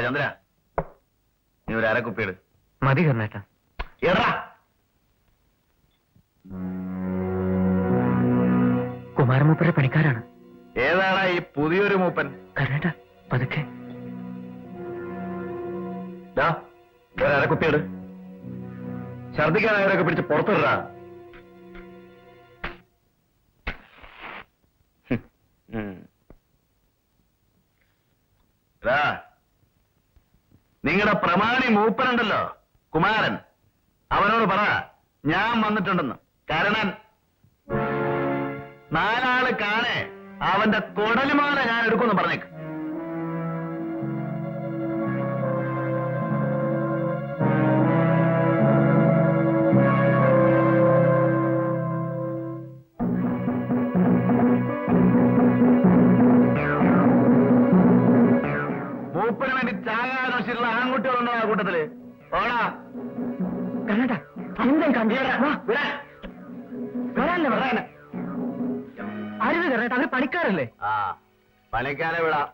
ചന്ദ്ര. നീ ഒരു അരക്കുപ്പിയിട് മതി കർണേട്ട എടാ. കുമാരമൂപ്പരെ പണിക്കാരാണ്. ഏതാടാ ഈ പുതിയൊരു മൂപ്പൻ? കർണേട്ട പതുക്കെ. അരക്കുപ്പിയിട് ഛർദിക്കാനായവരൊക്കെ പിടിച്ച് പുറത്തിടാ. നിങ്ങളുടെ പ്രമാണി മൂപ്പനുണ്ടല്ലോ കുമാരൻ അവനോട് പറ ഞാൻ വന്നിട്ടുണ്ടെന്ന്. കാരണം നാലാൾ കാണെ അവന്റെ കൊടലുമാല ഞാൻ എടുക്കുമെന്ന് പറഞ്ഞേക്ക്. പണിക്കാരെ വിടാം.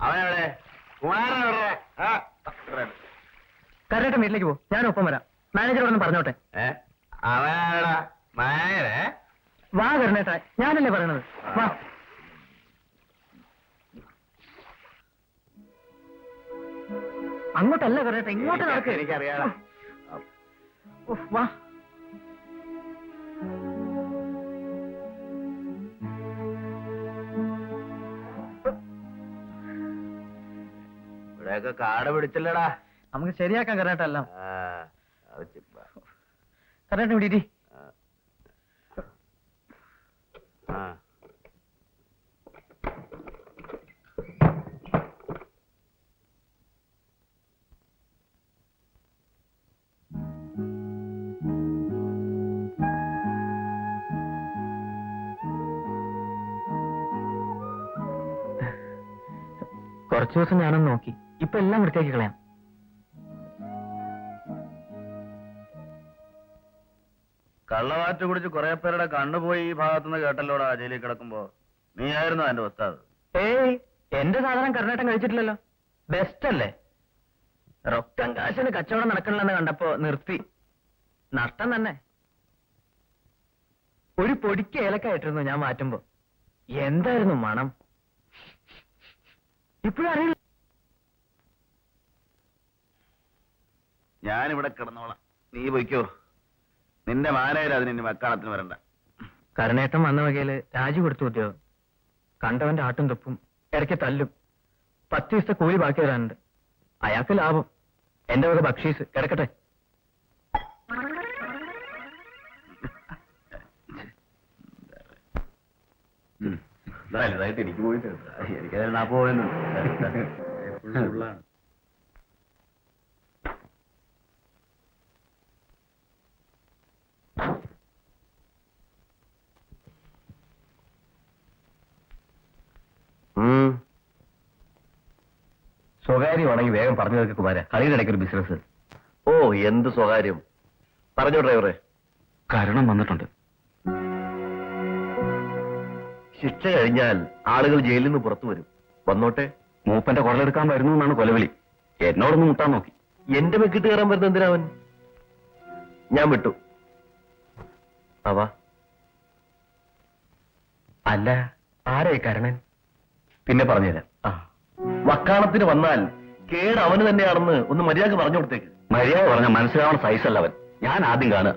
അവനെവിടെ? ഇവിടെ. കർണേട്ട വീട്ടിലേക്ക് പോ. ഞാൻ ഒപ്പം വരാം. മാനേജറോടൊന്ന് പറഞ്ഞോട്ടെ. അവനാടാ വാ കർണേട്ട ഞാനല്ലേ പറയണത്. വാ. അങ്ങോട്ടല്ല കർണേട്ട ഇങ്ങോട്ട് നടക്കുക എനിക്കറിയാടാ വാ. ഇവിടെയൊക്കെ കാട് പിടിച്ചില്ലടാ. നമുക്ക് ശരിയാക്കാം കർണേട്ട എല്ലാം. വിടീരി. കുറച്ചു ദിവസം ഞാനൊന്ന് നോക്കി. ഇപ്പൊ എല്ലാം വൃത്തിയാക്കി കളയാം. കള്ളവാറ്റ് കുടിച്ച് കുറെ പേരുടെ കണ്ണുപോയി ഈ ഭാഗത്തുനിന്ന് കേട്ടല്ലോടാ ജയിലിൽ കിടക്കുമ്പോ? നീ ആയിരുന്നു എന്റെ ഉസ്താദ്. ഏയ് എന്റെ സാധനം കർണാടകം കഴിച്ചിട്ടില്ലല്ലോ. ബെസ്റ്റ് അല്ലേ? റൊക്കം കാശിന് കച്ചവടം നടക്കണില്ലെന്ന് കണ്ടപ്പോ നിർത്തി. നഷ്ടം തന്നെ. ഒരു പൊടിക്ക് ഏലക്കായിട്ടിരുന്നു ഞാൻ മാറ്റുമ്പോ. എന്തായിരുന്നു മണം? ഇപ്പോഴും അറിയില്ല. ഞാനിവിടെ കിടന്നോളാം. നീ പൊയ്ക്കോ. നിന്റെ മാനേര് അതിന് ഇനി വക്കാണത്തിന് വരണ്ട. കരണേട്ടം വന്ന വകയിൽ രാജി കൊടുത്തു ഉദ്യോഗം കണ്ടവന്റെ ആട്ടും തൊപ്പും ഇടയ്ക്ക് തല്ലും. പത്ത് ദിവസത്തെ കൂലി ബാക്കി വരാനുണ്ട്. അയാൾക്ക് ലാഭം. എന്റെ വക ബക്ഷീസ്. കിടക്കട്ടെ. എനിക്ക് പോയിട്ട് എനിക്കതിന് നാ പോയെന്നുണ്ട് സ്വകാര്യമാണെങ്കിൽ വേഗം പറഞ്ഞു തീർക്ക് കുമാര. കളിയുടെ ഇടയ്ക്ക് ഒരു ബിസിനസ് ഓ എന്ത് സ്വകാര്യം? പറഞ്ഞോ ഡ്രൈവറെ കാരണം വന്നിട്ടുണ്ട്. ശിക്ഷ കഴിഞ്ഞാൽ ആളുകൾ ജയിലിൽ നിന്ന് പുറത്തു വരും. വന്നോട്ടെ. മൂപ്പന്റെ കുടലെടുക്കാൻ വരുന്നു എന്നാണ് കൊലവിളി. എന്നോടൊന്ന് മുട്ടാൻ നോക്കി. എന്റെ മെക്കിട്ട് കയറാൻ വരുന്ന എന്തിനാവൻ? ഞാൻ വിട്ടു. അവ അല്ല ആരായി കരണൻ? പിന്നെ പറഞ്ഞുതരാം. വക്കാണത്തിന് വന്നാൽ കേട് അവന് തന്നെയാണെന്ന് ഒന്ന് മര്യാദ പറഞ്ഞു കൊടുത്തേക്ക്. മര്യാദ പറഞ്ഞ മനസ്സിലാവണ അല്ല അവൻ. ഞാൻ ആദ്യം കാണുക.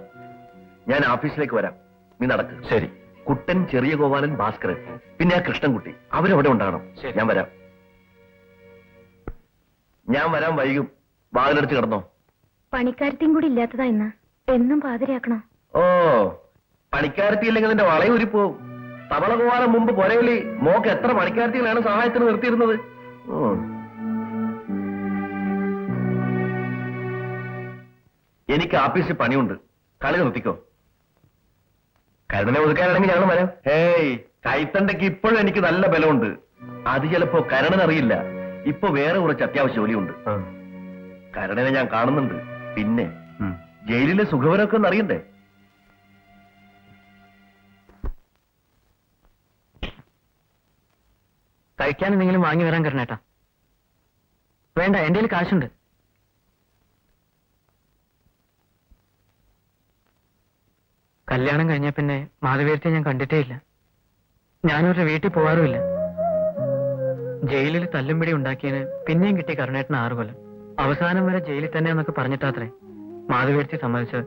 ഞാൻ ഓഫീസിലേക്ക് വരാം. നീ നടക്ക്. ശരി. കുട്ടൻ ചെറിയ ഗോപാലൻ ഭാസ്കരൻ. പിന്നെ ആ കൃഷ്ണൻകുട്ടി. അവരവിടെ ഉണ്ടാകണം. ഞാൻ വരാം. ഞാൻ വരാൻ വൈകും. വാതിലടിച്ച് കിടന്നോ? പണിക്കാരത്തെയും കൂടി ഇല്ലാത്തതാ ഇന്ന്. എന്നും പാതിരയാക്കണോ ഓ പണിക്കാരത്തി ഇല്ലെങ്കിൽ നിന്റെ ഉരിപ്പോവും തവള ഗോപാലൻ മുമ്പ് പോരേലി മോക്ക് എത്ര പണിക്കാരത്തികളാണ് സഹായത്തിന് നിർത്തിയിരുന്നത്. എനിക്ക് ആഫീസിൽ പണിയുണ്ട്. കളി നിർത്തിക്കോ കരുതലെ ഒതുക്കാനാണെങ്കിൽ ഞങ്ങൾ വരാം. ഹേയ്. കൈത്തണ്ടയ്ക്ക് ഇപ്പോഴും എനിക്ക് നല്ല ബലമുണ്ട്. അത് ചിലപ്പോ കരണനറിയില്ല ഇപ്പൊ വേറെ കുറച്ച് അത്യാവശ്യ ജോലിയുണ്ട്. കരണനെ ഞാൻ കാണുന്നുണ്ട്. പിന്നെ. ജയിലിലെ സുഖവരൊക്കെ ഒന്ന് കഴിക്കാൻ എന്തെങ്കിലും വാങ്ങി വരാൻ കരണേട്ടാ. വേണ്ട എന്റെ കയ്യിൽ കാശുണ്ട്. കല്യാണം കഴിഞ്ഞ പിന്നെ മാധവീരത്തെ ഞാൻ കണ്ടിട്ടേ ഇല്ല. ഞാനവരുടെ വീട്ടിൽ പോകാറുമില്ല ജയിലിൽ തല്ലും പിടി ഉണ്ടാക്കിയതിന് പിന്നെയും കിട്ടി കരുണേട്ടന് ആറു കൊല്ലം. അവസാനം വരെ ജയിലിൽ തന്നെ എന്നൊക്കെ പറഞ്ഞിട്ടാത്രേ മാധവീരത്തി സമ്മതിച്ചത്.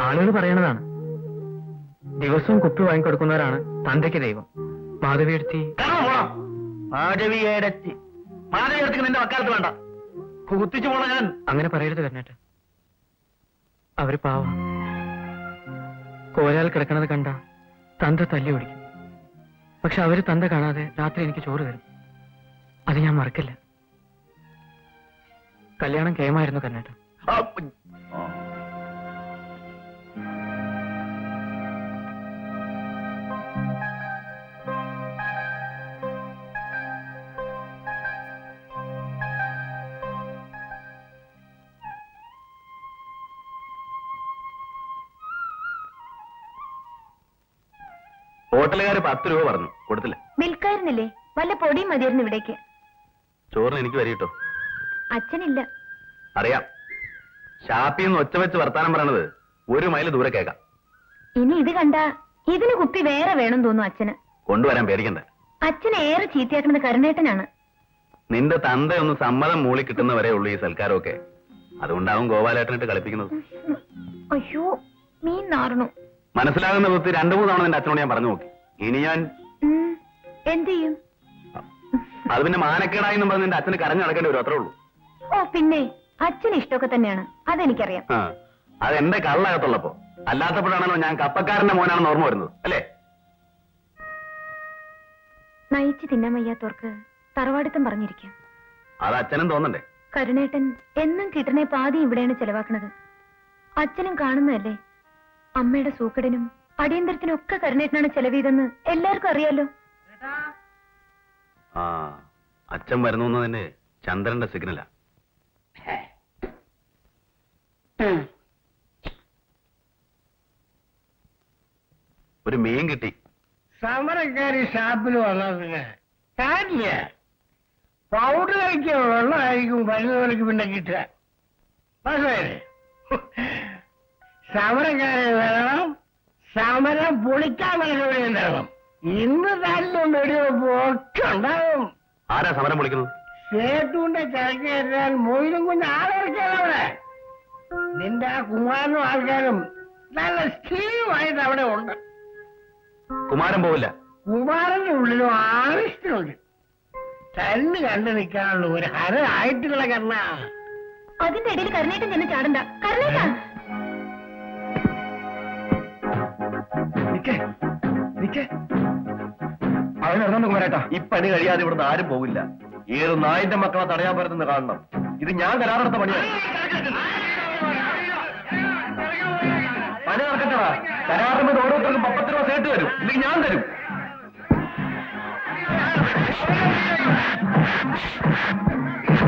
ആളുകൾ പറയണതാണ്. ദിവസവും കുപ്പി വാങ്ങിക്കൊടുക്കുന്നവരാണ് തന്തയ്ക്ക് ദൈവം. മാധവീരത്തി മാധവിയേടത്തി മാധവിയെടുത്തി നിന്റെ വക്കാലത്ത് വേണ്ട. കുത്തിച്ചു പോണ ഞാൻ. അങ്ങനെ പറയരുത് കരണേട്ട അവർ പാവ. കോരാൽ കിടക്കണത് കണ്ട തന്ത തല്ലി ഓടിക്കും. പക്ഷെ അവർ തന്ത കാണാതെ രാത്രി എനിക്ക് ചോറ് തരും. അത് ഞാൻ മറക്കില്ല. കല്യാണം കേമായിരുന്നു കരുണേട്ട ആ, ഹോട്ടലുകാർ പത്ത് രൂപ പറഞ്ഞു. കൊടുത്തില്ല. മിൽക്കായിരുന്നില്ലേ വല്ല പൊടിയും മതിയായിരുന്നു ഇവിടേക്ക്. ചോറിന് എനിക്ക് വരിട്ടോ അച്ഛനില്ല. അറിയാം. ഷാപ്പിന്ന് ഒച്ച വെച്ച് വർത്താനം പറയണത് ഒരു മൈൽ ദൂരെ കേൾക്കാം. ഇനി ഇത് കണ്ട ഇതിന് കുപ്പി വേറെ വേണം തോന്നുന്നു അച്ഛന്. കൊണ്ടുവരാൻ പേടിക്കണ്ട. അച്ഛനെ ഏറെ ചീത്തയാക്കുന്നത് കരുണേട്ടനാണ്. നിന്റെ തന്ത ഒന്ന് സമ്മതം മൂളി കിട്ടുന്നവരെ ഉള്ളു ഈ സൽക്കാരമൊക്കെ. അതുകൊണ്ടാവും ഗോപാലേട്ടനായിട്ട് കളിപ്പിക്കുന്നത്. അയ്യോ മീൻ നാറണു. മനസ്സിലാകുന്ന വിധത്തിൽ രണ്ടു മൂന്ന് തവണ നിന്റെ അച്ഛനോട് ഞാൻ പറഞ്ഞു നോക്കി. ഇനി ഞാൻ എന്ത് ചെയ്യും? അത് പിന്നെ മാനക്കേടായി പറഞ്ഞ പറഞ്ഞ് നിന്റെ അച്ഛന് കരഞ്ഞു നടക്കേണ്ടി വരും അത്രേ ഉള്ളൂ. ഓ പിന്നെ അച്ഛന് ഇഷ്ടമൊക്കെ തന്നെയാണ്. അതെനിക്കറിയാം. ആ അത് എന്റെ കള്ളകത്തുള്ളപ്പോ. അല്ലാത്തപ്പോഴാണല്ലോ ഞാൻ കപ്പക്കാരന്റെ മോനാണെന്ന് ഓർമ്മ വരുന്നത് അല്ലേ? നയിച്ചു തിന്നാൻ വയ്യാത്തവർക്ക് തറവാടിത്തം പറഞ്ഞിരിക്കാം. അത് അച്ഛനും തോന്നണ്ടേ? കരുണേട്ടൻ എന്നും കിട്ടണേ പാതി ഇവിടെയാണ് ചെലവാക്കുന്നത്. അച്ഛനും കാണുന്നതല്ലേ? അമ്മയുടെ സൂക്കടനും അടിയന്തരത്തിനും ഒക്കെ കരുണേട്ടനാണ് ചെലവീതെന്ന് എല്ലാവർക്കും അറിയാലോ. ആ അച്ഛൻ വരുന്നു തന്നെ ചന്ദ്രന്റെ സിഗ്നലാ. ഒരു മീൻ കിട്ടി. സമരക്കാരി ഷാപ്പിൽ വന്നില്ല പൗഡർ കഴിക്കുക വെള്ളമായിരിക്കും വരുന്നവർക്ക് പിന്നെ കിട്ടുക. മനസ്സിലായില്ലേ സമരക്കാരെ വേണം സമരം പൊളിക്കാൻ മനസ്സോടെ ഉണ്ടാകണം. ഇന്ന് തല്ലും വെടിവെപ്പും ഒക്കെ ഉണ്ടാകും. ആരാ സമരം പൊളിക്കുന്നത്? സേട്ടുവിന്റെ ചരക്കേറ്റാൽ മൊയിലും കുഞ്ഞ് ആളിറക്കിയാണ് അവിടെ? നിന്റെ ആ കുമാരനും ആൾക്കാരും നല്ല സ്ഥിരമായിട്ട് അവിടെ ഉണ്ട്. കുമാരൻ പോവില്ല. കുമാരന്റെ ഉള്ളിലും ആവശ്യമുണ്ട് തല്ല് കണ്ടു നിൽക്കാനുള്ള ഒരു ഹര ആയിട്ടുള്ള കർണ അതിന്റെ ഇടയിൽ കരുണേറ്റം ചെന്ന് ചാടണ്ട. കരുണേട്ട അവനിറങ്ങുന്നു കുമരേട്ടാ ഈ പണി കഴിയാതെ ഇവിടുന്ന് ആരും പോവില്ല. ഏത് നായിന്റെ മക്കളെ തടയാൻ പറ്റുന്ന കാണണം. ഇത് ഞാൻ കരാറെടുത്ത പണിയാണ് പണി നടക്കട്ടടാ. കരാറുമ്പോൾ ഓരോരുത്തർക്കും പപ്പത്ത് രൂപ സേട്ട് തരും. ഇല്ലെങ്കിൽ ഞാൻ തരും.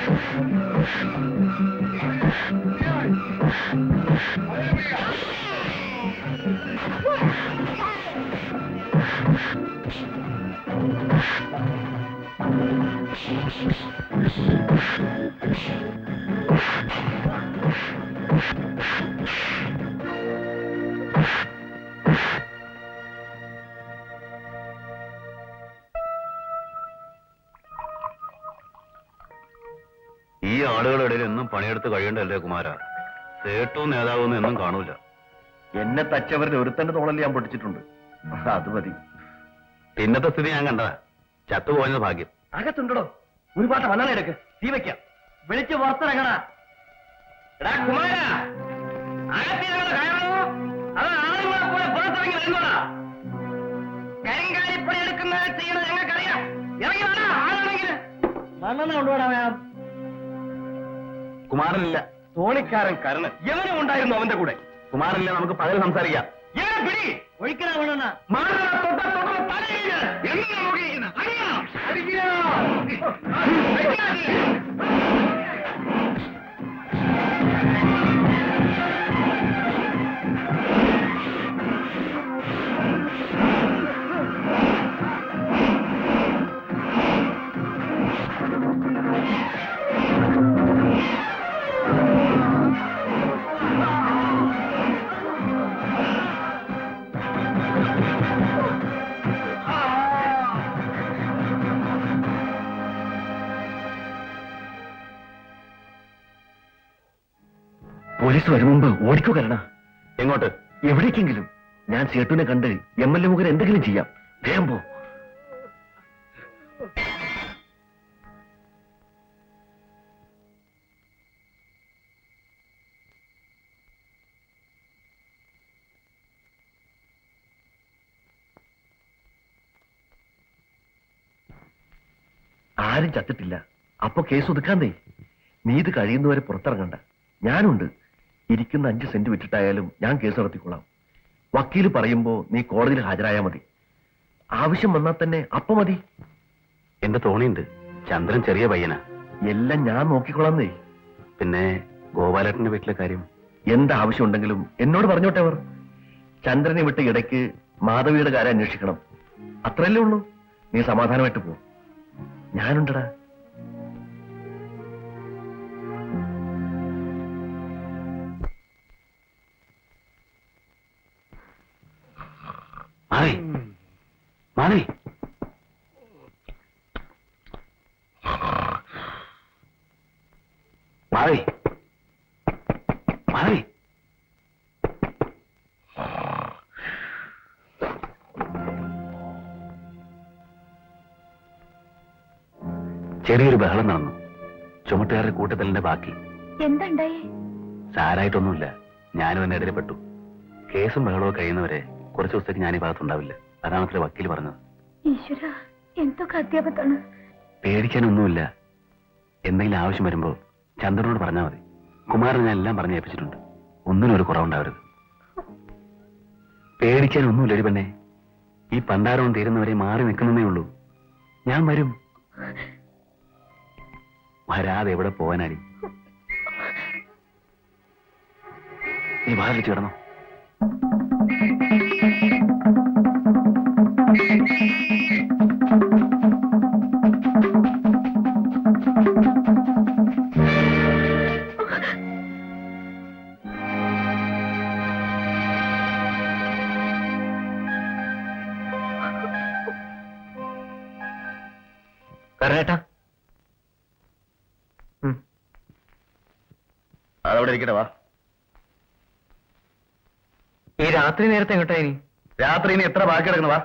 ഈ ആളുകളുടെ ഇടയിൽ എന്നും പണിയെടുത്ത് കഴിയേണ്ടല്ലേ കുമാര? സേട്ടവും നേതാവൊന്നും എന്നും കാണൂല. എന്നെ തച്ചവരിൽ ഒരുത്തന്റെ തോളല്ലേ ഞാൻ പൊട്ടിച്ചിട്ടുണ്ട്. അത് മതി. പിന്നത്തെ സ്ഥിതി ഞാൻ കണ്ടതാ. ചത്തുപോയത് ഭാഗ്യം. അകത്തുണ്ടോ ഒരു പാട്ട വന്നാലേ എടുക്ക്. തീ വെക്കാം. വിളിച്ച് പുറത്തിറങ്ങടാ. എടാ കുമാര. അകത്തിരുന്ന് കയറണോ? അത് ആളുകളെ കൂടെ പുറത്തിറങ്ങി വരുന്നോടാ? കരിങ്കാലിപ്പണി എടുക്കുന്നത് ചെയ്യുന്നത് ഞങ്ങൾക്കറിയാം ഇറങ്ങി വേണം ആളാണെങ്കിൽ. മണ്ണെണ്ണ കൊണ്ടുപോടാ കുമാരനില്ല. തോണിക്കാരൻ കരണൻ. എങ്ങനെ ഉണ്ടായിരുന്നു അവന്റെ കൂടെ? കുമാരനില്ല നമുക്ക് പകൽ സംസാരിക്കാം. ഒഴിക്കണ പോലീസ് വരും മുമ്പ് ഓടിക്കോ കരണ. എങ്ങോട്ട്? എവിടേക്കെങ്കിലും. ഞാൻ സേട്ടുവിനെ കണ്ട് എം എൽ എ മുഖേന എന്തെങ്കിലും ചെയ്യാം. വേഗം പോ. ആരും ചത്തിട്ടില്ല. അപ്പൊ കേസ് ഒതുക്കാന്നേ നീ ഇത് കഴിയുന്നവരെ പുറത്തിറങ്ങണ്ട. ഞാനുണ്ട്. ഇരിക്കുന്ന അഞ്ച് സെന്റ് വിറ്റിട്ടായാലും ഞാൻ കേസ് നടത്തിക്കൊള്ളാം. വക്കീൽ പറയുമ്പോ നീ കോടതിയിൽ ഹാജരായാ മതി. ആവശ്യം വന്നാൽ തന്നെ അപ്പൊ മതി. എന്റെ തോണിയുണ്ട്. ചന്ദ്രൻ ചെറിയ പയ്യനാ. എല്ലാം ഞാൻ നോക്കിക്കൊള്ളാന്നേ. പിന്നെ ഗോപാലേട്ടന്റെ വീട്ടിലെ കാര്യം. എന്താ ആവശ്യം ഉണ്ടെങ്കിലും എന്നോട് പറഞ്ഞോട്ടെ അവർ. ചന്ദ്രനെ വിട്ട് ഇടയ്ക്ക് മാധവിയുടെ കാര്യം അന്വേഷിക്കണം. അത്രയല്ലേ ഉള്ളൂ. നീ സമാധാനമായിട്ട് പോ. ഞാനുണ്ടടാ. മാറി. മാറി. മാറി. മാറി. ചെറിയൊരു ബഹളം നടന്നു. ചുമട്ടുകാരുടെ കൂട്ടത്തലിന്റെ ബാക്കി. എന്താണ്ടായേ? സാരായിട്ടൊന്നുമില്ല. ഞാനും എന്നെ ഇടയിൽപ്പെട്ടു കേസും ബഹളവും കഴിയുന്നവരെ കുറച്ച് ദിവസത്തേക്ക് ഞാൻ ഈ ഭാഗത്തുണ്ടാവില്ല. അതാണ് അത്ര വക്കീൽ പറഞ്ഞത്. ഈശ്വര എന്തൊക്കെ അധ്യാപത്താണ് പേടിക്കാനൊന്നുമില്ല. എന്തെങ്കിലും ആവശ്യം വരുമ്പോ ചന്ദ്രനോട് പറഞ്ഞാൽ മതി. കുമാരൻ ഞാൻ എല്ലാം പറഞ്ഞു ഏൽപ്പിച്ചിട്ടുണ്ട്. ഒന്നിനും ഒരു കുറവുണ്ടാവരുത്. പേടിക്കാനൊന്നുമില്ല ഒരു പെണ്ണെ. ഈ പണ്ടാരവും തീരുന്നവരെ മാറി നിൽക്കുന്നതേ ഉള്ളൂ. ഞാൻ വരും. വരാതെ എവിടെ പോവാനാടി? നീ വാതിലിച്ച് കിടന്നോ. അതവിടെ ഇരിക്കട്ടെ വാ. ഈ രാത്രി നേരത്തെ എങ്ങോട്ടാ ഇനി? രാത്രി ഇനി എത്ര ബാക്കി കിടക്കണം വാ.